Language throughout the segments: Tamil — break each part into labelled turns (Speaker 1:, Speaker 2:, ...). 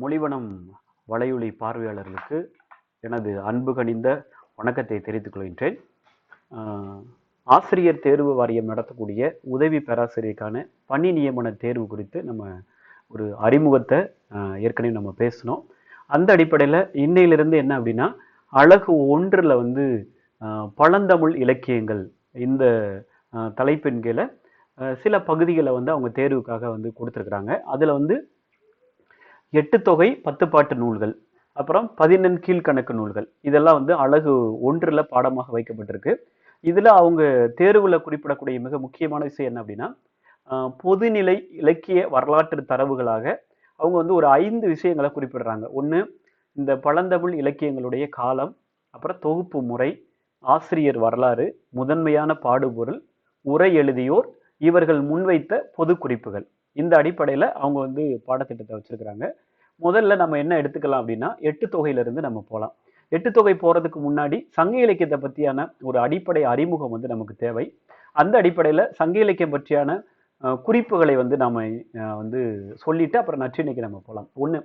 Speaker 1: மொழிவனம் வலையொலி பார்வையாளர்களுக்கு எனது அன்பு கனிந்த வணக்கத்தை தெரிவித்துக் கொள்கின்றேன். ஆசிரியர் தேர்வு வாரியம் நடத்தக்கூடிய உதவி பேராசிரியருக்கான பணி நியமன தேர்வு குறித்து நம்ம ஒரு அறிமுகத்தை ஏற்கனவே நம்ம பேசினோம். அந்த அடிப்படையில் இன்னையிலிருந்து என்ன அப்படின்னா அழகு ஒன்றில் வந்து பழந்தமிழ் இலக்கியங்கள் இந்த தலைப்பின் கீழே சில பகுதிகளை வந்து அவங்க தேர்வுக்காக வந்து கொடுத்துருக்குறாங்க. அதில் வந்து எட்டு தொகை பத்து பாட்டு நூல்கள் அப்புறம் பதினெண் கீழ்கணக்கு நூல்கள். இதெல்லாம் வந்து அழகு ஒன்றில் பாடமாக வைக்கப்பட்டிருக்கு. இதில் அவங்க தேர்வில் குறிப்பிடக்கூடிய மிக முக்கியமான விஷயம் என்ன அப்படின்னா பொதுநிலை இலக்கிய வரலாற்று தரவுகளாக அவங்க வந்து ஒரு ஐந்து விஷயங்களை குறிப்பிடுறாங்க. ஒன்று இந்த பழந்தமிழ் இலக்கியங்களுடைய காலம் அப்புறம் தொகுப்பு முறை ஆசிரியர் வரலாறு முதன்மையான பாடுபொருள் உரை எழுதியோர் இவர்கள் முன்வைத்த பொது குறிப்புகள். இந்த அடிப்படையில் அவங்க வந்து பாடத்திட்டத்தை வச்சுருக்கிறாங்க. முதல்ல நம்ம என்ன எடுத்துக்கலாம் அப்படின்னா எட்டு தொகையிலிருந்து நம்ம போகலாம் எட்டு தொகை போகிறதுக்கு முன்னாடி சங்க இலக்கியத்தை பற்றியான ஒரு அடிப்படை அறிமுகம் வந்து நமக்கு தேவை. அந்த அடிப்படையில் சங்க இலக்கியம் பற்றியான குறிப்புகளை வந்து நாம் வந்து சொல்லிட்டு அப்புறம் நற்றினைக்கு நம்ம போகலாம் ஒன்று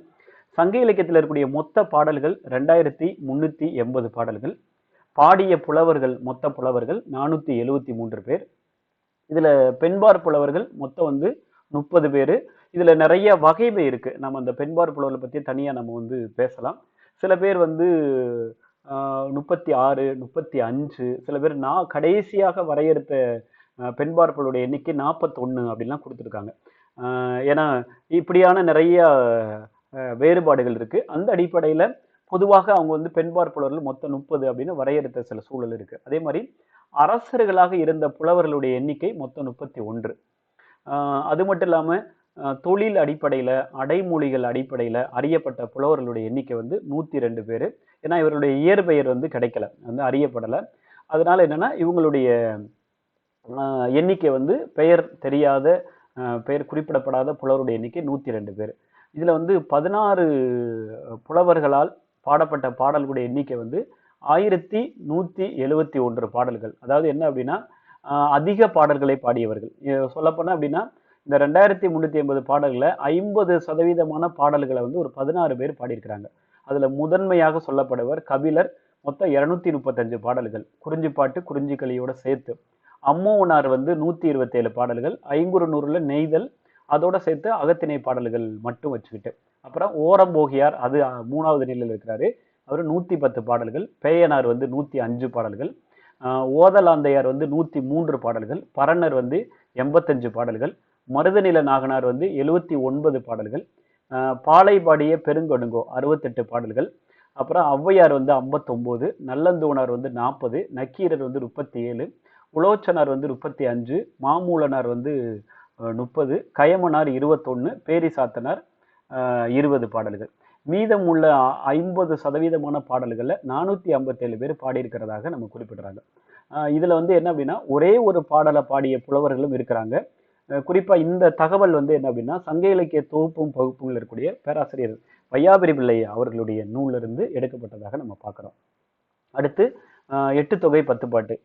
Speaker 1: சங்க இலக்கியத்தில் இருக்கக்கூடிய மொத்த பாடல்கள் ரெண்டாயிரத்தி முந்நூற்றி எண்பது பாடல்கள். பாடிய புலவர்கள் மொத்த புலவர்கள் நானூற்றி எழுவத்தி மூன்று பேர். இதில் பெண்பார் புலவர்கள் மொத்தம் வந்து முப்பது பேர். இதில் நிறைய வகைமை இருக்குது நம்ம அந்த பெண்பார் புலவர்களை பற்றி தனியாக நம்ம வந்து பேசலாம். சில பேர் வந்து முப்பத்தி ஆறு முப்பத்தி அஞ்சு சில பேர் நான் கடைசியாக வரையறுத்த பெண்பார்ப்புகளுடைய எண்ணிக்கை நாற்பத்தொன்று அப்படிலாம் கொடுத்துருக்காங்க. ஏன்னா இப்படியான நிறைய வேறுபாடுகள் இருக்குது அந்த அடிப்படையில் பொதுவாக அவங்க வந்து பெண்பார்ப்புலவர்கள் மொத்தம் முப்பது அப்படின்னு வரையறுத்த சில சூழல் இருக்குது அதே மாதிரி அரசர்களாக இருந்த புலவர்களுடைய எண்ணிக்கை மொத்தம் முப்பத்தி ஒன்று. அது மட்டும் இல்லாமல் தொழில் அடிப்படையில் அடைமொழிகள் அடிப்படையில் அறியப்பட்ட புலவர்களுடைய எண்ணிக்கை வந்து நூற்றி ரெண்டு பேர். ஏன்னா இவருடைய இயற்பெயர் வந்து கிடைக்கல வந்து அறியப்படலை. அதனால் என்னென்னா இவங்களுடைய எண்ணிக்கை வந்து பெயர் தெரியாத பெயர் குறிப்பிடப்படாத புலவருடைய எண்ணிக்கை நூற்றி ரெண்டு பேர். இதில் வந்து பதினாறு புலவர்களால் பாடப்பட்ட பாடல்களுடைய எண்ணிக்கை வந்து ஆயிரத்தி நூற்றி எழுவத்தி ஒன்று பாடல்கள். அதாவது என்ன அப்படின்னா அதிக பாடல்களை பாடியவர்கள். சொல்லப்போனால் அப்படின்னா இந்த ரெண்டாயிரத்தி முந்நூற்றி ஐம்பது பாடல்களில் ஐம்பது சதவீதமான பாடல்களை வந்து ஒரு பதினாறு பேர் பாடியிருக்கிறாங்க. அதில் முதன்மையாக சொல்லப்படுவர் கபிலர் மொத்தம் இரநூத்தி முப்பத்தஞ்சு பாடல்கள். குறிஞ்சிப்பாட்டு குறிஞ்சிக்களியோட சேர்த்து. அம்மோவனார் வந்து நூற்றி இருபத்தேழு பாடல்கள். ஐங்குறு நூறில் நெய்தல் அதோட சேர்த்து அகத்திணை பாடல்கள் மட்டும் வச்சுக்கிட்டு. அப்புறம் ஓரம்போகியார் அது மூணாவது நிலையில் இருக்கிறாரு. அவர் நூற்றி பத்து பாடல்கள் பேயனார் வந்து நூற்றி அஞ்சு பாடல்கள் ஓதலாந்தையார் வந்து நூற்றி மூன்று பாடல்கள் பரணர் வந்து எண்பத்தஞ்சு பாடல்கள் மருதநில நாகனார் வந்து எழுவத்தி ஒன்பது பாடல்கள் பாலைபாடிய பெருங்கொடுங்கோ அறுபத்தெட்டு பாடல்கள் அப்புறம் ஔவையார் வந்து ஐம்பத்தொம்போது நல்லந்தோனார் வந்து நாற்பது நக்கீரர் வந்து முப்பத்தி ஏழு உலோச்சனார் வந்து முப்பத்தி அஞ்சு மாமூலனார் வந்து முப்பது கயமனார் இருபத்தொன்று பேரிசாத்தனார் இருபது பாடல்கள். மீதம் உள்ள ஐம்பது சதவீதமான பாடல்களில் நானூற்றி ஐம்பத்தேழு பேர் பாடியிருக்கிறதாக நம்ம குறிப்பிடுறாங்க. இதில் வந்து என்ன அப்படின்னா ஒரே ஒரு பாடலை பாடிய புலவர்களும் இருக்கிறாங்க. குறிப்பாக இந்த தகவல் வந்து என்ன அப்படின்னா சங்க இலக்கிய தொகுப்பும் பகுப்புகள் இருக்கக்கூடிய பேராசிரியர் வையாபரி பிள்ளை அவர்களுடைய நூலிலிருந்து எடுக்கப்பட்டதாக நம்ம பார்க்குறோம். அடுத்து எட்டு தொகை பத்து பாட்டு.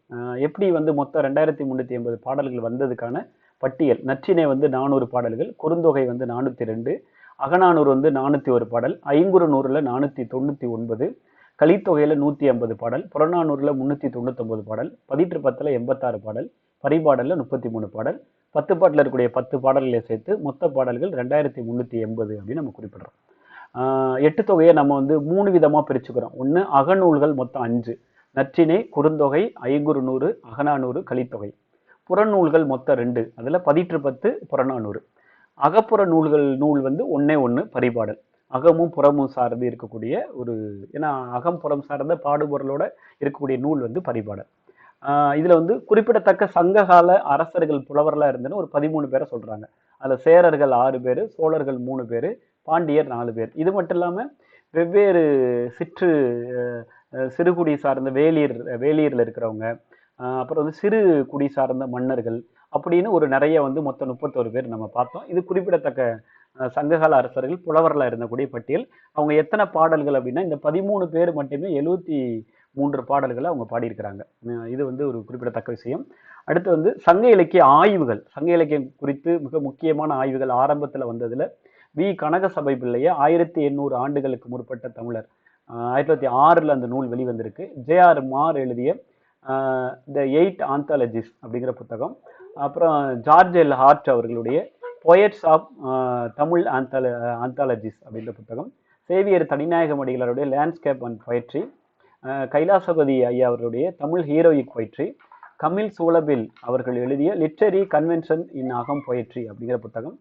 Speaker 1: எப்படி வந்து மொத்தம் ரெண்டாயிரத்தி முந்நூற்றி ஐம்பது பாடல்கள் வந்ததுக்கான பட்டியல்? நற்றினை வந்து நானூறு பாடல்கள் குறுந்தொகை வந்து நானூற்றி ரெண்டு அகநானூறு வந்து நானூற்றி ஒரு பாடல் ஐங்குறு நூறில் நானூற்றி தொண்ணூற்றி ஒன்பது கலித்தொகையில் நூற்றி ஐம்பது பாடல் புறநானூறில் முந்நூற்றி தொண்ணூத்தொம்பது பாடல் பதிற்று பத்தில் எண்பத்தாறு பாடல் பரிபாடலில் முப்பத்தி மூணு பாடல் பத்து பாட்டில் இருக்கக்கூடிய பத்து பாடல்களை சேர்த்து மொத்த பாடல்கள் ரெண்டாயிரத்தி முந்நூற்றி எண்பது அப்படின்னு நம்ம குறிப்பிடுறோம். எட்டு தொகையை நம்ம வந்து மூணு விதமாக பிரிச்சுக்கிறோம். ஒன்று அகநூல்கள் மொத்தம் அஞ்சு நற்றினை குறுந்தொகை ஐங்குறு நூறு அகநானூறு கலித்தொகை. புறநூல்கள் மொத்தம் ரெண்டு அதில் பதிற்று பத்து புறநானூறு. அகப்புற நூல்கள் நூல் வந்து ஒன்றே ஒன்று பரிபாடல். அகமும் புறமும் சார்ந்து இருக்கக்கூடிய ஒரு ஏன்னா அகம் புறம் சார்ந்த பாடுபொருளோட இருக்கக்கூடிய நூல் வந்து பரிபாடல். இதில் வந்து குறிப்பிடத்தக்க சங்ககால அரசர்கள் புலவர்களாக இருந்தேன்னு ஒரு பதிமூணு பேரை சொல்கிறாங்க அதில் சேரர்கள் ஆறு பேர் சோழர்கள் மூணு பேர் பாண்டியர் நாலு பேர். இது மட்டும் இல்லாமல் வெவ்வேறு சிற்று சிறுகுடி சார்ந்த வேலியர் வேலியரில் இருக்கிறவங்க அப்புறம் வந்து சிறு குடி சார்ந்த மன்னர்கள் அப்படின்னு ஒரு நிறைய வந்து மொத்தம் முப்பத்தோரு பேர் நம்ம பார்த்தோம். இது குறிப்பிடத்தக்க சங்ககால அரசர்கள் புலவரில் இருந்தக்கூடிய பட்டியல். அவங்க எத்தனை பாடல்கள் அப்படின்னா இந்த பதிமூணு பேர் மட்டுமே எழுபத்தி மூன்று பாடல்களை அவங்க பாடியிருக்கிறாங்க. இது வந்து ஒரு குறிப்பிடத்தக்க விஷயம். அடுத்து வந்து சங்க இலக்கிய ஆய்வுகள். சங்க இலக்கியம் குறித்து மிக முக்கியமான ஆய்வுகள் ஆரம்பத்தில் வந்ததில் வி. கனகசபை பிள்ளைய ஆயிரத்தி எண்ணூறு ஆண்டுகளுக்கு முற்பட்ட தமிழர். ஆயிரத்தி தொள்ளாயிரத்தி ஆறில் அந்த நூல் வெளிவந்திருக்கு. ஜேஆர் மார் எழுதிய த எயிட் ஆந்தாலஜிஸ் அப்படிங்கிற புத்தகம். அப்புறம் ஜார்ஜ் எல். ஹார்ட் அவர்களுடைய பொயட்ஸ் ஆஃப் தமிழ் ஆந்தால ஆந்தாலஜிஸ் அப்படின்ற புத்தகம். சேவியர் தனிநாயகம் அடிகளாருடைய லேண்ட்ஸ்கேப் அண்ட் பொயட்ரி கைலாசபதி ஐயா அவர்களுடைய Tamil heroic poetry Kamil Zvelebil அவர்கள் எழுதிய லிட்ரரி கன்வென்ஷன் இன் அகம் பொயட்ரி அப்படிங்கிற புத்தகம்.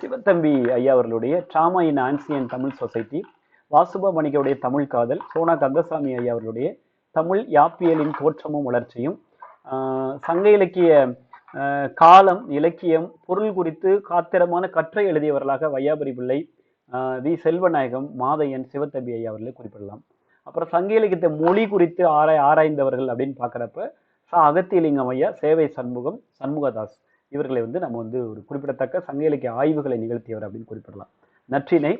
Speaker 1: சிவத்தம்பி ஐயா அவர்களுடைய drama in ancient Tamil society வாசுபா மணிகவுடைய தமிழ் காதல். சோனா கந்தசாமி ஐயா அவர்களுடைய தமிழ் யாப்பியலின் தோற்றமும் வளர்ச்சியும் சங்க இலக்கிய காலம் இலக்கியம் பொருள் குறித்து காத்திரமான கற்றை எழுதியவர்களாக வையாபுரி பிள்ளை வி. செல்வநாயகம் மாதையன் சிவத்தம்பி ஐயா அவர்களை குறிப்பிடலாம். அப்புறம் சங்க இலக்கியத்தை மொழி குறித்து ஆராய் ஆராய்ந்தவர்கள் அப்படின்னு பார்க்குறப்ப ச. அகத்தியலிங்கம் ஐயா சேவை சண்முகம் சண்முகதாஸ் இவர்களை வந்து நம்ம வந்து ஒரு குறிப்பிடத்தக்க சங்க இலக்கிய ஆய்வுகளை நிகழ்த்தியவர் அப்படின்னு குறிப்பிடலாம். நற்றினை.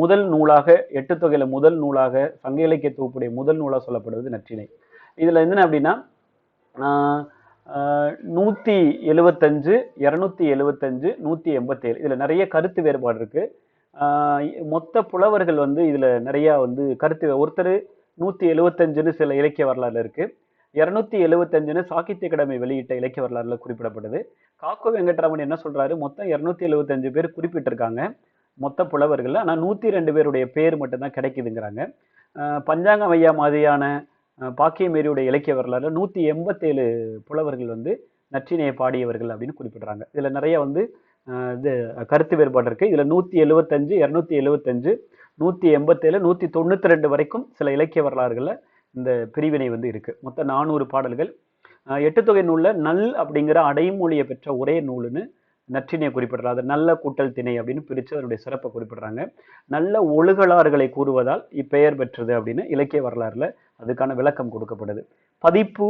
Speaker 1: முதல் நூலாக எட்டு தொகையில முதல் நூலாக சங்க இலக்கிய தொகுப்புடைய முதல் நூலாக சொல்லப்படுவது நற்றினை. இதில் என்ன அப்படின்னா நூற்றி எழுபத்தஞ்சு இரநூத்தி எழுவத்தஞ்சு நூற்றி எழுவத்தஞ்சு எண்பத்தேழு. இதில் நிறைய கருத்து வேறுபாடு இருக்குது மொத்த புலவர்கள் வந்து இதில் நிறையா வந்து கருத்து ஒருத்தர் நூற்றி எழுவத்தஞ்சுன்னு சில இலக்கிய வரலாறுல இருக்குது இரநூத்தி எழுவத்தஞ்சுன்னு சாகித்ய அகாடமி வெளியிட்ட இலக்கிய வரலாறுல குறிப்பிடப்படுது காக்கோ வெங்கட்ராமன் என்ன சொல்றாரு? மொத்தம் இரநூத்தி எழுவத்தஞ்சு பேர் குறிப்பிட்டிருக்காங்க. மொத்த புலவர்கள் ஆனால் நூற்றி ரெண்டு பேருடைய பேர் மட்டும்தான் கிடைக்குதுங்கிறாங்க. பஞ்சாங்க பஞ்சாங்கம் ஐயா மாதிரியான பாக்கியமேரியுடைய இலக்கிய வரலாறு நூற்றி எண்பத்தேழு புலவர்கள் வந்து நற்றினையை பாடியவர்கள் அப்படின்னு குறிப்பிடுறாங்க. இதில் நிறைய வந்து இது கருத்து வேறுபாடு இருக்குது இதில் நூற்றி எழுவத்தஞ்சு இரநூத்தி எழுவத்தஞ்சு நூற்றி எண்பத்தேழு நூற்றி தொண்ணூற்றி ரெண்டு வரைக்கும் சில இலக்கிய வரலாறுகளில் இந்த பிரிவினை வந்து இருக்குது மொத்தம் நானூறு பாடல்கள். எட்டு தொகை நூலில் நல் அப்படிங்கிற அடைமொழியை பெற்ற ஒரே நூலுன்னு நற்றினை குறிப்பிடுறா அது நல்ல கூட்டல் திணை அப்படின்னு பிரித்து அதனுடைய சிறப்பை குறிப்பிடுறாங்க. நல்ல ஒழுகலாறுகளை கூறுவதால் இப்பெயர் பெற்றது அப்படின்னு இலக்கிய வரலாறுல அதுக்கான விளக்கம் கொடுக்கப்படுது. பதிப்பு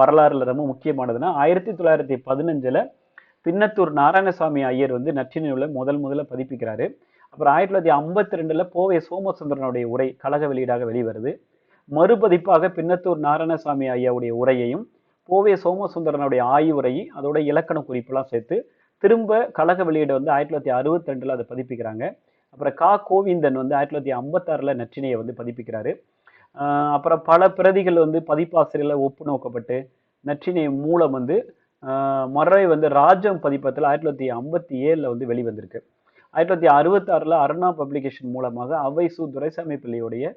Speaker 1: வரலாறுல ரொம்ப முக்கியமானதுன்னா ஆயிரத்தி தொள்ளாயிரத்தி பதினஞ்சில் பின்னத்தூர் நாராயணசாமி ஐயர் வந்து நற்றினை முதல் முதல்ல பதிப்பிக்கிறாரு. அப்புறம் ஆயிரத்தி தொள்ளாயிரத்தி ஐம்பத்தி ரெண்டில் போவே சோமசுந்தரனுடைய உரை கழக வெளியீடாக வெளிவருது. மறுபதிப்பாக பின்னத்தூர் நாராயணசாமி ஐயாவுடைய உரையையும் போவே சோமசுந்தரனுடைய ஆய்வுரையும் அதோட இலக்கண குறிப்பெல்லாம் சேர்த்து திரும்ப கழக வெளியீடு வந்து ஆயிரத்தி தொள்ளாயிரத்தி அறுபத்தி ரெண்டில் அதை பதிப்பிக்கிறாங்க. அப்புறம் கா. கோவிந்தன் வந்து ஆயிரத்தி தொள்ளாயிரத்தி ஐம்பத்தாறுல நற்றினையை வந்து பதிப்பிக்கிறாரு. அப்புறம் பல பிரதிகள் வந்து பதிப்பாசிரியரில் ஒப்பு நோக்கப்பட்டு நற்றினை மூலம் வந்து மறை வந்து ராஜம் பதிப்பத்தில் ஆயிரத்தி தொள்ளாயிரத்தி ஐம்பத்தி ஏழில் வந்து வெளிவந்திருக்கு. ஆயிரத்தி தொள்ளாயிரத்தி அறுபத்தாறுல அருணா பப்ளிகேஷன் மூலமாக அவ்வை சு துரைசாமி பிள்ளையுடைய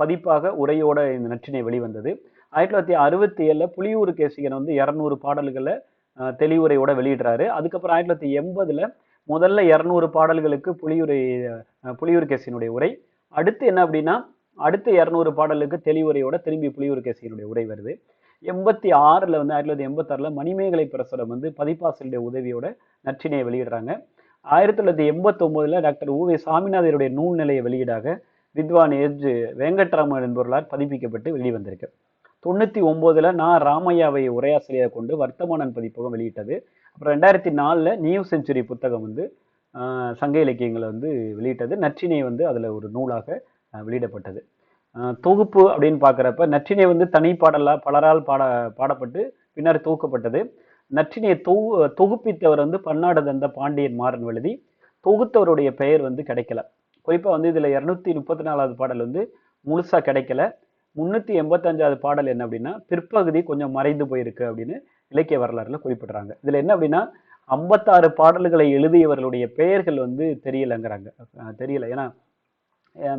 Speaker 1: பதிப்பாக உரையோட இந்த நற்றினை வெளிவந்தது. ஆயிரத்தி தொள்ளாயிரத்தி அறுபத்தி ஏழில் புலியூர் கேசிகன் வந்து இரநூறு பாடல்களை தெளிவுரையோட வெளியிடுறாரு. அதுக்கப்புறம் ஆயிரத்தி தொள்ளாயிரத்தி எண்பதுல முதல்ல இரநூறு பாடல்களுக்கு புலியுரை ஆஹ் புலியூர் கேசியினுடைய உரை. அடுத்து என்ன அப்படின்னா அடுத்து இரநூறு பாடலுக்கு தெளிவுரையோட திரும்பி புலியூர்கேசியினுடைய உரை வருது. எண்பத்தி ஆறில் வந்து ஆயிரத்தி தொள்ளாயிரத்தி எண்பத்தாறுல மணிமேகலை பிரசுரம் வந்து பதிப்பாசிரியருடைய உதவியோட நற்றினையை வெளியிடுறாங்க. ஆயிரத்தி தொள்ளாயிரத்தி எண்பத்தொம்போதில் டாக்டர் ஊவே சாமிநாதருடைய நூல் நிலைய வெளியீடாக வித்வான் எஜ் வெங்கட்ராமன் என்பவர்களால் பதிப்பிக்கப்பட்டு வெளிவந்திருக்கு. தொண்ணூற்றி ஒம்போதில் நான் ராமையாவை உரையாசிரியரை கொண்டு வர்த்தமானன் பதிப்பகம் வெளியிட்டது. அப்புறம் ரெண்டாயிரத்தி நாலில் நியூ செஞ்சுரி புத்தகம் வந்து சங்க இலக்கியங்களை வந்து வெளியிட்டது. நற்றினை வந்து அதில் ஒரு நூலாக வெளியிடப்பட்டது. தொகுப்பு அப்படின்னு பார்க்குறப்ப நற்றினை வந்து தனி பாடலாக பலரால் பாட பாடப்பட்டு பின்னர் தொகுக்கப்பட்டது. நற்றினையை தொகு தொகுப்பித்தவர் வந்து பன்னாடு தந்த பாண்டியன் மாறன் எழுதி தொகுத்தவருடைய பெயர் வந்து கிடைக்கல. குறிப்பாக வந்து இதில் இரநூத்தி முப்பத்தி நாலாவது பாடல் வந்து முழுசாக கிடைக்கல. முன்னூற்றி எண்பத்தஞ்சாவது பாடல் என்ன அப்படின்னா பிற்பகுதி கொஞ்சம் மறைந்து போயிருக்கு அப்படின்னு இலக்கிய வரலாறுல குறிப்பிடுறாங்க. இதில் என்ன அப்படின்னா ஐம்பத்தாறு பாடல்களை எழுதியவர்களுடைய பெயர்கள் வந்து தெரியலைங்கிறாங்க. தெரியல. ஏன்னா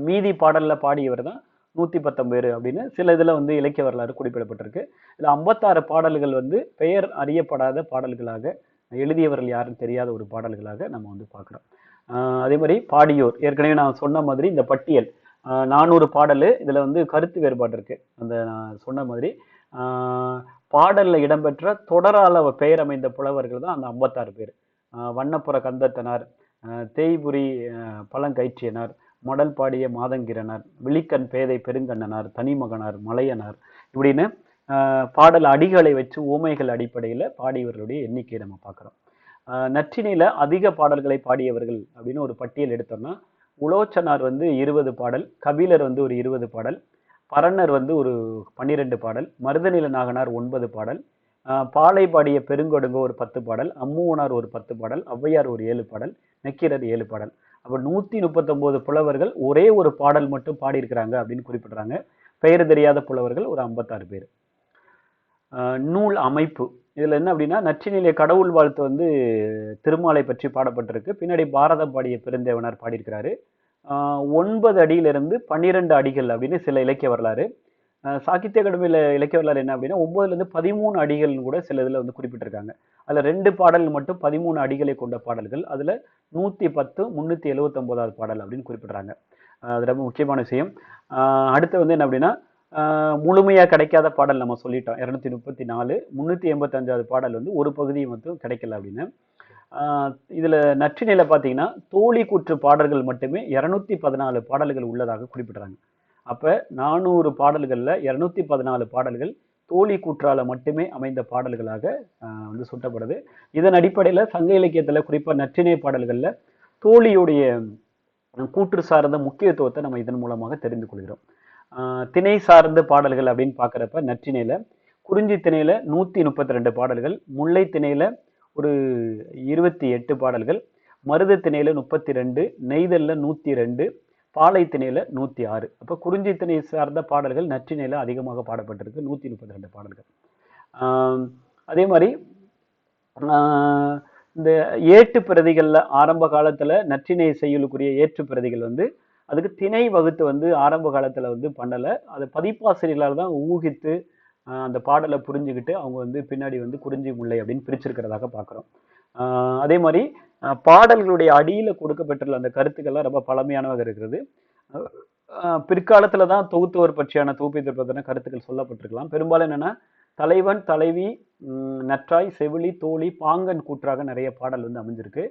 Speaker 1: மீதி பாடலில் பாடியவர் தான் நூற்றி பத்தொம்பது அப்படின்னு சில இதில் வந்து இலக்கிய வரலாறு குறிப்பிடப்பட்டிருக்கு. இதில் ஐம்பத்தாறு பாடல்கள் வந்து பெயர் அறியப்படாத பாடல்களாக எழுதியவர்கள் யாருன்னு தெரியாத ஒரு பாடல்களாக நம்ம வந்து பார்க்குறோம். அதே மாதிரி பாடியோர். ஏற்கனவே நான் சொன்ன மாதிரி இந்த பட்டியல் நானூறு பாடல் இதில் வந்து கருத்து வேறுபாடு இருக்கு. அந்த நான் சொன்ன மாதிரி. பாடலில் இடம்பெற்ற தொடரால பெயர் அமைந்த புலவர்கள் தான் அந்த ஐம்பத்தாறு பேர். வண்ணப்புற கந்தத்தனார் தேய்புரி பழங்கயிற்றியனார் மடல் பாடிய மாதங்கிரனார் விழிக்கண் பேதை பெருங்கண்ணனார் தனிமகனார் மலையனார் இப்படின்னு பாடல் அடிகளை வச்சு ஊமைகள் அடிப்படையில் பாடியவர்களுடைய எண்ணிக்கையை நம்ம பார்க்குறோம். நற்றினியில் அதிக பாடல்களை பாடியவர்கள் அப்படின்னு ஒரு பட்டியல் எடுத்தோம்னா உலோச்சனார் வந்து இருபது பாடல் கபிலர் வந்து ஒரு இருபது பாடல் பரணர் வந்து ஒரு பன்னிரெண்டு பாடல் மருதநில நாகனார் ஒன்பது பாடல் பாலை பாடிய பெருங்கொடுங்க ஒரு பத்து பாடல் அம்முவனார் ஒரு பத்து பாடல் ஔவையார் ஒரு ஏழு பாடல் நக்கீரர் ஏழு பாடல். அப்போ நூற்றி முப்பத்தொம்போது புலவர்கள் ஒரே ஒரு பாடல் மட்டும் பாடியிருக்கிறாங்க அப்படின்னு குறிப்பிட்றாங்க. பெயர் தெரியாத புலவர்கள் ஒரு ஐம்பத்தாறு பேர். நூல் அமைப்பு. இதில் என்ன அப்படின்னா நச்சினிலே கடவுள் வாழ்த்து வந்து திருமாலை பற்றி பாடப்பட்டிருக்கு. பின்னாடி பாரதம் பாடிய பெருந்தேவனார் பாடியிருக்கிறாரு. ஒன்பது அடியிலிருந்து பன்னிரெண்டு அடிகள் அப்படின்னு சில இலக்கிய வரலாறு. சாகித்ய அகாடமியில் இலக்கிய வரலாறு என்ன அப்படின்னா ஒன்பதுலேருந்து பதிமூணு அடிகள்னு கூட சில இதில் வந்து குறிப்பிட்டிருக்காங்க. அதில் ரெண்டு பாடல் மட்டும் பதிமூணு அடிகளை கொண்ட பாடல்கள். அதில் நூற்றி பத்து முந்நூற்றி எழுவத்தொம்போதாவது பாடல் அப்படின்னு குறிப்பிட்றாங்க அது ரொம்ப முக்கியமான விஷயம். அடுத்து வந்து என்ன அப்படின்னா முழுமையாக கிடைக்காத பாடல் நம்ம சொல்லிட்டோம். இரநூத்தி முப்பத்தி நாலு முந்நூற்றி எண்பத்தஞ்சாவது பாடல் வந்து ஒரு பகுதி மட்டும் கிடைக்கல அப்படின்னு. இதில் நற்றினையில் பார்த்தீங்கன்னா தோழி கூற்று பாடல்கள் மட்டுமே இரநூத்தி பதினாலு பாடல்கள் உள்ளதாக குறிப்பிடுறாங்க. அப்போ நானூறு பாடல்களில் இரநூத்தி பதினாலு பாடல்கள் தோழி கூற்றால் மட்டுமே அமைந்த பாடல்களாக வந்து சுட்டப்படுது. இதன் அடிப்படையில் சங்க இலக்கியத்தில் குறிப்பாக நற்றினை பாடல்களில் தோழியுடைய கூற்று சார்ந்த முக்கியத்துவத்தை நம்ம இதன் மூலமாக தெரிந்து கொள்கிறோம். திணை சார்ந்த பாடல்கள் அப்படின்னு பார்க்குறப்ப நற்றிணையில குறிஞ்சி திணையில் நூற்றி முப்பத்தி ரெண்டு பாடல்கள் முல்லை திணையில் ஒரு இருபத்தி எட்டு பாடல்கள் மருத திணையில் முப்பத்தி ரெண்டு நெய்தலில் நூற்றி ரெண்டு பாலை திணையில் நூற்றி ஆறு. அப்போ குறிஞ்சி திணை சார்ந்த பாடல்கள் நற்றிணையில அதிகமாக பாடப்பட்டிருக்கு நூற்றி முப்பத்தி ரெண்டு பாடல்கள் அதே மாதிரி இந்த ஏட்டு பிரதிகளில் ஆரம்ப காலத்தில் நற்றிணை செய்யுளுக்குரிய ஏற்று பிரதிகள் வந்து அதுக்கு திணை வகுத்து வந்து ஆரம்ப காலத்தில் வந்து பண்ணலை. அதை பதிப்பாசிரியர்களால் தான் ஊகித்து அந்த பாடலை புரிஞ்சுக்கிட்டு அவங்க வந்து பின்னாடி வந்து குறிஞ்சி முல்லை அப்படின்னு பிரிச்சிருக்கிறதாக பார்க்குறோம். அதே மாதிரி பாடல்களுடைய அடியில் கொடுக்கப்பட்டுள்ள அந்த கருத்துக்கள்லாம் ரொம்ப பழமையானவாக இருக்கிறது. பிற்காலத்தில் தான் தொகுத்தவர் பற்றியான தொகுப்பை பற்றின கருத்துக்கள் சொல்லப்பட்டிருக்கலாம். பெரும்பாலும் என்னென்னா தலைவன் தலைவி நற்றாய் செவிலி தோழி பாங்கன் கூற்றாக நிறைய பாடல் வந்து அமைஞ்சிருக்கு.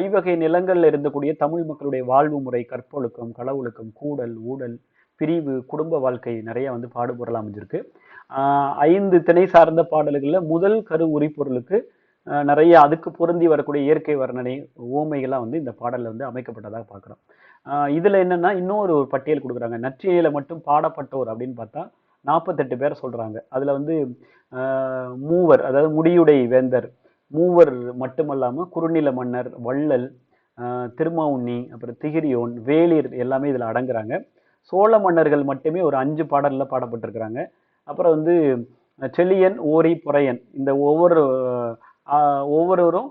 Speaker 1: ஐவகை நிலங்களில் இருந்தக்கூடிய தமிழ் மக்களுடைய வாழ்வு முறை கற்பொழுக்கம் களவொழுக்கம் கூடல் ஊடல் பிரிவு குடும்ப வாழ்க்கை நிறைய வந்து பாடுபொருள் அமைஞ்சிருக்கு. ஐந்து திணை சார்ந்த பாடல்களில் முதல் கரு உரிப்பொருளுக்கு நிறைய அதுக்கு பொருந்தி வரக்கூடிய இயற்கை வர்ணனை ஓமைகள்லாம் வந்து இந்த பாடலில் வந்து அமைக்கப்பட்டதாக பார்க்குறோம். இதில் என்னென்னா இன்னொரு ஒரு பட்டியல் கொடுக்குறாங்க. நற்றிணையில மட்டும் பாடப்பட்டோர் அப்படின்னு பார்த்தா நாற்பத்தெட்டு பேர் சொல்கிறாங்க அதில் வந்து மூவர் அதாவது முடியுடை வேந்தர் மூவர் மட்டுமல்லாமல் குறுநில மன்னர் வள்ளல் திருமாவுண்ணி அப்புறம் திகிரியோன் வேளிர் எல்லாமே இதில் அடங்குறாங்க. சோழ மன்னர்கள் மட்டுமே ஒரு அஞ்சு பாடலில் பாடப்பட்டிருக்கிறாங்க. அப்புறம் வந்து செழியன் ஓரி புறையன் இந்த ஒவ்வொரு ஒவ்வொருவரும்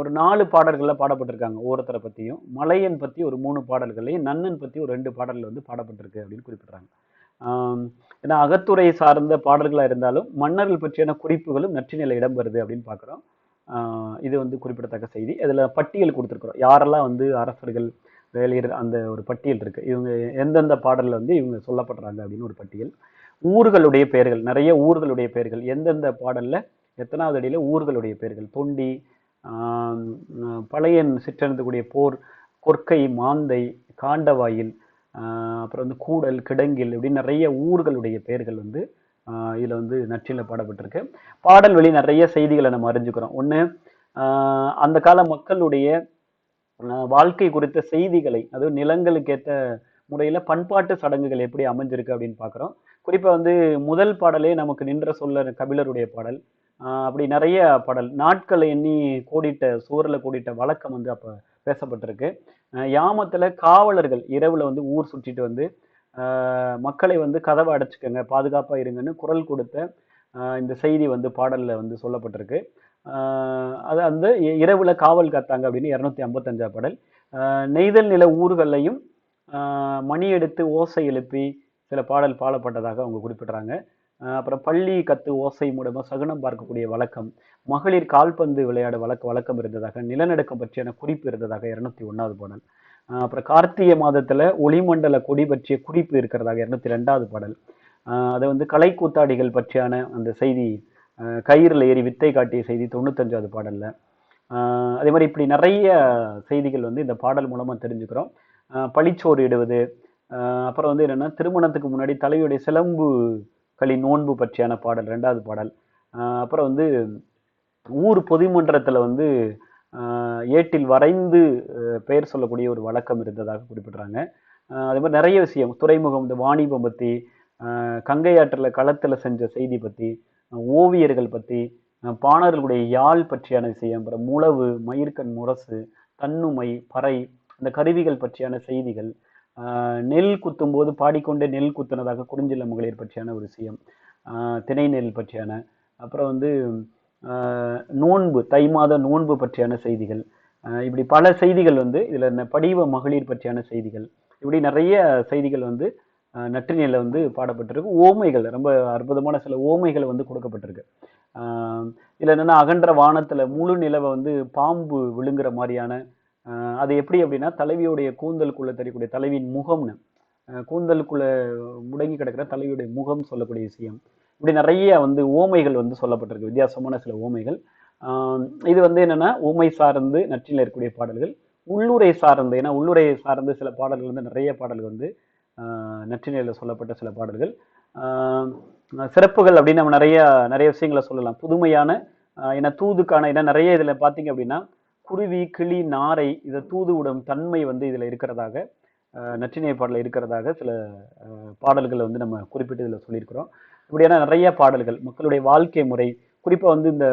Speaker 1: ஒரு நாலு பாடல்களில் பாடப்பட்டிருக்காங்க ஒவ்வொருத்தரை பற்றியும் மலையன் பற்றி ஒரு மூணு பாடல்களையும் நன்னன் பற்றி ஒரு ரெண்டு பாடல்கள் வந்து பாடப்பட்டிருக்கு அப்படின்னு குறிப்பிட்றாங்க. ஏன்னா அகத்துறை சார்ந்த பாடல்களாக இருந்தாலும் மன்னர்கள் பற்றியான குறிப்புகளும் நற்றினில இடம்பெறுது அப்படின்னு பார்க்குறோம் இது வந்து குறிப்பிடத்தக்க செய்தி. அதில் பட்டியல் கொடுத்துருக்குறோம். யாரெல்லாம் வந்து அரசர்கள் வேலையர் அந்த ஒரு பட்டியல் இருக்குது இவங்க எந்தெந்த பாடலில் வந்து இவங்க சொல்லப்படுறாங்க அப்படின்னு ஒரு பட்டியல். ஊர்களுடைய பெயர்கள் நிறைய ஊர்களுடைய பெயர்கள் எந்தெந்த பாடலில் எத்தனாவது அடியில் ஊர்களுடைய பெயர்கள் தொண்டி பழையன் சிற்றெழுந்தக்கூடிய போர் கொற்கை மாந்தை காண்டவாயில் அப்புறம் வந்து கூடல் கிடங்கில் இப்படின்னு நிறைய ஊர்களுடைய பெயர்கள் வந்து இதில் வந்து நற்றில பாடப்பட்டிருக்கு. பாடல் வழி நிறைய செய்திகளை நம்ம அறிஞ்சுக்கிறோம். ஒன்று அந்த கால மக்களுடைய வாழ்க்கை குறித்த செய்திகளை அதுவும் நிலங்களுக்கு ஏற்ற முறையில் பண்பாட்டு சடங்குகள் எப்படி அமைஞ்சிருக்கு அப்படின்னு பார்க்குறோம் குறிப்பாக வந்து முதல் பாடலே நமக்கு நின்ற சொல்ல கபிலருடைய பாடல். அப்படி நிறைய பாடல். நாட்களை எண்ணி கோடிட்ட சூரில் கோடிட்ட வழக்கம் வந்து அப்போ பேசப்பட்டிருக்கு. யாமத்தில் காவலர்கள் இரவில் வந்து ஊர் சுற்றிட்டு வந்து மக்களை வந்து கதவை அடைச்சிக்கங்க பாதுகாப்பாக இருங்கன்னு குரல் கொடுத்த இந்த செய்தி வந்து பாடலில் வந்து சொல்லப்பட்டிருக்கு. அது அந்த இ- காவல் காத்தாங்க அப்படின்னு இரநூத்தி ஐம்பத்தஞ்சா பாடல். நெய்தல் நில ஊர்களையும் மணி எடுத்து ஓசை எழுப்பி சில பாடல் பாடப்பட்டதாக அவங்க குறிப்பிட்றாங்க. அப்புறம் பள்ளி கத்து ஓசை மூலமாக சகுனம் பார்க்கக்கூடிய வழக்கம் மகளிர் கால்பந்து விளையாட வழக்க வழக்கம் இருந்ததாக நிலநடுக்கம் பற்றியான குறிப்பு இருந்ததாக இரநூத்தி ஒன்றாவது பாடல். அப்புறம் கார்த்திகை மாதத்துல ஒளிமண்டல கொடி பற்றிய குறிப்பு இருக்கிறதாக இருநூத்தி ரெண்டாவது பாடல். அதை வந்து கலை கூத்தாடிகள் பற்றியான அந்த செய்தி கயிறில் ஏறி வித்தை காட்டிய செய்தி தொண்ணூத்தஞ்சாவது பாடலில். அதே மாதிரி இப்படி நிறைய செய்திகள் வந்து இந்த பாடல் மூலமாக தெரிஞ்சுக்கிறோம். பழிச்சோறு இடுவது அப்புறம் வந்து என்னென்னா திருமணத்துக்கு முன்னாடி தலையுடைய சிலம்பு களி நோன்பு பற்றியான பாடல் ரெண்டாவது பாடல். அப்புறம் வந்து ஊர் பொதுமன்றத்தில் வந்து ஏட்டில் வரைந்து பெயர் சொல்லக்கூடிய ஒரு வழக்கம் இருந்ததாக குறிப்பிடுறாங்க. அதே மாதிரி நிறைய விஷயம். துறைமுகம் இந்த வாணிபம் பற்றி கங்கை ஆற்றில் களத்தில் செஞ்ச செய்தி பற்றி ஓவியர்கள் பற்றி பாணர்களுடைய யாழ் பற்றியான விஷயம் அப்புறம் முழவு மயிர்கண் முரசு தன்னுமை பறை அந்த கருவிகள் பற்றியான செய்திகள் நெல் குத்தும் போது பாடிக்கொண்டே நெல் குத்துனதாக குறிஞ்சில மகளிர் பற்றியான ஒரு விஷயம் திணை நெல் பற்றியான அப்புறம் வந்து நோன்பு தை மாத நோன்பு பற்றியான செய்திகள். இப்படி பல செய்திகள் வந்து இதில் இந்த படிவ மகளிர் பற்றியான செய்திகள். இப்படி நிறைய செய்திகள் வந்து நற்றினியில் வந்து பாடப்பட்டிருக்கு. ஓமைகள் ரொம்ப அற்புதமான சில ஓமைகள் வந்து கொடுக்கப்பட்டிருக்கு. இதில் என்னென்னா அகன்ற வானத்தில் முழு நிலவை வந்து பாம்பு விழுங்குற மாதிரியான அது எப்படி அப்படின்னா தலைவியுடைய கூந்தலுக்குள்ளே தெரியக்கூடிய தலைவியின் முகம்னு. கூந்தலுக்குள்ளே முடங்கி கிடக்கிற தலைவியுடைய முகம் சொல்லக்கூடிய விஷயம். இப்படி நிறைய வந்து ஓமைகள் வந்து சொல்லப்பட்டிருக்கு. வித்தியாசமான சில ஓமைகள் இது வந்து என்னென்னா ஓமை சார்ந்து நற்றில் இருக்கக்கூடிய பாடல்கள். உள்ளுரை சார்ந்து ஏன்னா உள்ளுரை சார்ந்து சில பாடல்கள் வந்து நிறைய பாடல்கள் வந்து ஆஹ் நற்றினையில் சொல்லப்பட்ட சில பாடல்கள். சிறப்புகள் அப்படின்னு நம்ம நிறைய நிறைய விஷயங்களை சொல்லலாம். புதுமையான ஏன்னா தூதுக்கான ஏன்னா நிறைய இதில் பார்த்தீங்க அப்படின்னா குருவி கிளி நாரை இதை தூது விடும் தன்மை வந்து இதில் இருக்கிறதாக நற்றினை பாடலில் இருக்கிறதாக சில பாடல்களை வந்து நம்ம குறிப்பிட்டு இதில் சொல்லியிருக்கிறோம். இப்படியான நிறைய பாடல்கள் மக்களுடைய வாழ்க்கை முறை குறிப்பாக வந்து இந்த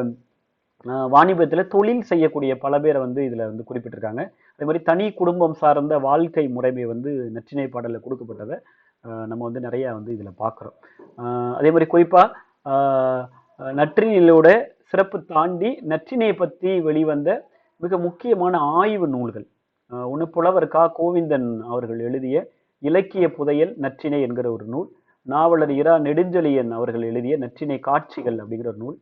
Speaker 1: வாணிபத்தில் தொழில் செய்யக்கூடிய பல பேரை வந்து இதில் வந்து குறிப்பிட்டிருக்காங்க. அதே மாதிரி தனி குடும்பம் சார்ந்த வாழ்க்கை முறைமை வந்து நற்றினை பாடலில் கொடுக்கப்பட்டதை நம்ம வந்து நிறைய வந்து இதில் பார்க்குறோம் அதே மாதிரி குறிப்பாக நற்றினிலோட சிறப்பு தாண்டி நற்றினை பற்றி வெளிவந்த மிக முக்கியமான ஆய்வு நூல்கள். ஒன்று புலவர் கா. கோவிந்தன் அவர்கள் எழுதிய இலக்கிய புதையல் நற்றினை என்கிற ஒரு நூல். நாவலர் இரா நெடுஞ்செழியன் அவர்கள் எழுதிய நற்றினை காட்சிகள் அப்படிங்கிற ஒரு நூல்.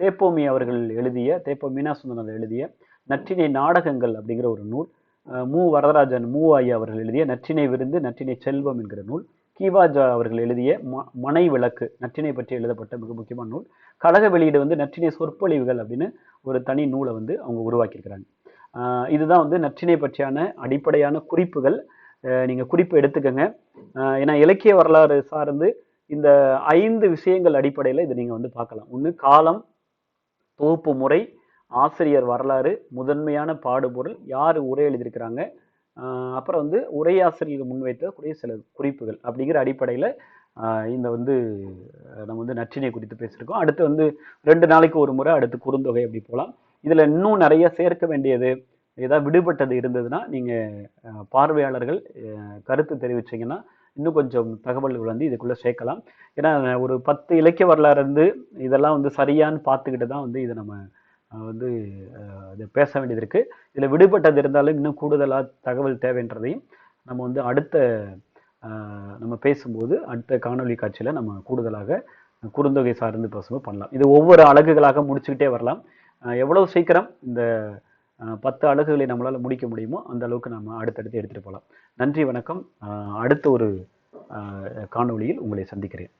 Speaker 1: தேப்போமி அவர்கள் எழுதிய தேப்போ மீனாசுந்தரன் எழுதிய நற்றினை நாடகங்கள் அப்படிங்கிற ஒரு நூல். மு. வரதராஜன் மு. ஐயா அவர்கள் எழுதிய நற்றினை விருந்து நற்றினை செல்வம் என்கிற நூல். கீவாஜா அவர்கள் எழுதிய ம மனை விளக்கு நற்றினை பற்றி எழுதப்பட்ட மிக முக்கியமான நூல். கழக வெளியீடு வந்து நற்றினை சொற்பொழிவுகள் அப்படின்னு ஒரு தனி நூலை வந்து அவங்க உருவாக்கியிருக்கிறாங்க. இதுதான் வந்து நற்றினை பற்றியான அடிப்படையான குறிப்புகள். நீங்கள் குறிப்பு எடுத்துக்கங்க. ஏன்னா இலக்கிய வரலாறு சார்ந்து இந்த ஐந்து விஷயங்கள் அடிப்படையில் இதை நீங்கள் வந்து பார்க்கலாம். ஒன்று காலம் தொகுப்பு முறை ஆசிரியர் வரலாறு முதன்மையான பாடுபொருள் யார் உரை எழுதியிருக்கிறாங்க அப்புறம் வந்து உரையாசிரியர்கள் முன்வைத்தக்கூடிய சில குறிப்புகள் அப்படிங்கிற அடிப்படையில் இந்த வந்து நம்ம வந்து நற்றினை குறித்து பேசியிருக்கோம். அடுத்து வந்து ரெண்டு நாளைக்கு ஒரு முறை அடுத்து குறுந்தொகை அப்படி போகலாம் இதில் இன்னும் நிறைய சேர்க்க வேண்டியது ஏதாவது விடுபட்டது இருந்ததுன்னா நீங்கள் பார்வையாளர்கள் கருத்து தெரிவிச்சிங்கன்னா இன்னும் கொஞ்சம் தகவல்கள் வந்து இதுக்குள்ளே சேர்க்கலாம். ஏன்னா ஒரு பத்து இலக்கிய வரலாறு இருந்து இதெல்லாம் வந்து சரியான்னு பார்த்துக்கிட்டு தான் வந்து இதை நம்ம வந்து இதை பேச வேண்டியது இருக்குது இதில் விடுபட்டது இருந்தாலும் இன்னும் கூடுதலாக தகவல் தேவைன்றதையும் நம்ம வந்து அடுத்த நம்ம பேசும்போது அடுத்த காணொளி காட்சியில் நம்ம கூடுதலாக குறுந்தொகை சார்ந்து பேசும்போது பண்ணலாம். இது ஒவ்வொரு அழகுகளாக முடிச்சுக்கிட்டே வரலாம். எவ்வளோ சீக்கிரம் இந்த பத்து அலகுகளை நம்மளால் முடிக்க முடியுமோ அந்த அளவுக்கு நம்ம அடுத்தடுத்து எடுத்துகிட்டு போகலாம் நன்றி வணக்கம். அடுத்த ஒரு காணொளியில் உங்களை சந்திக்கிறேன்.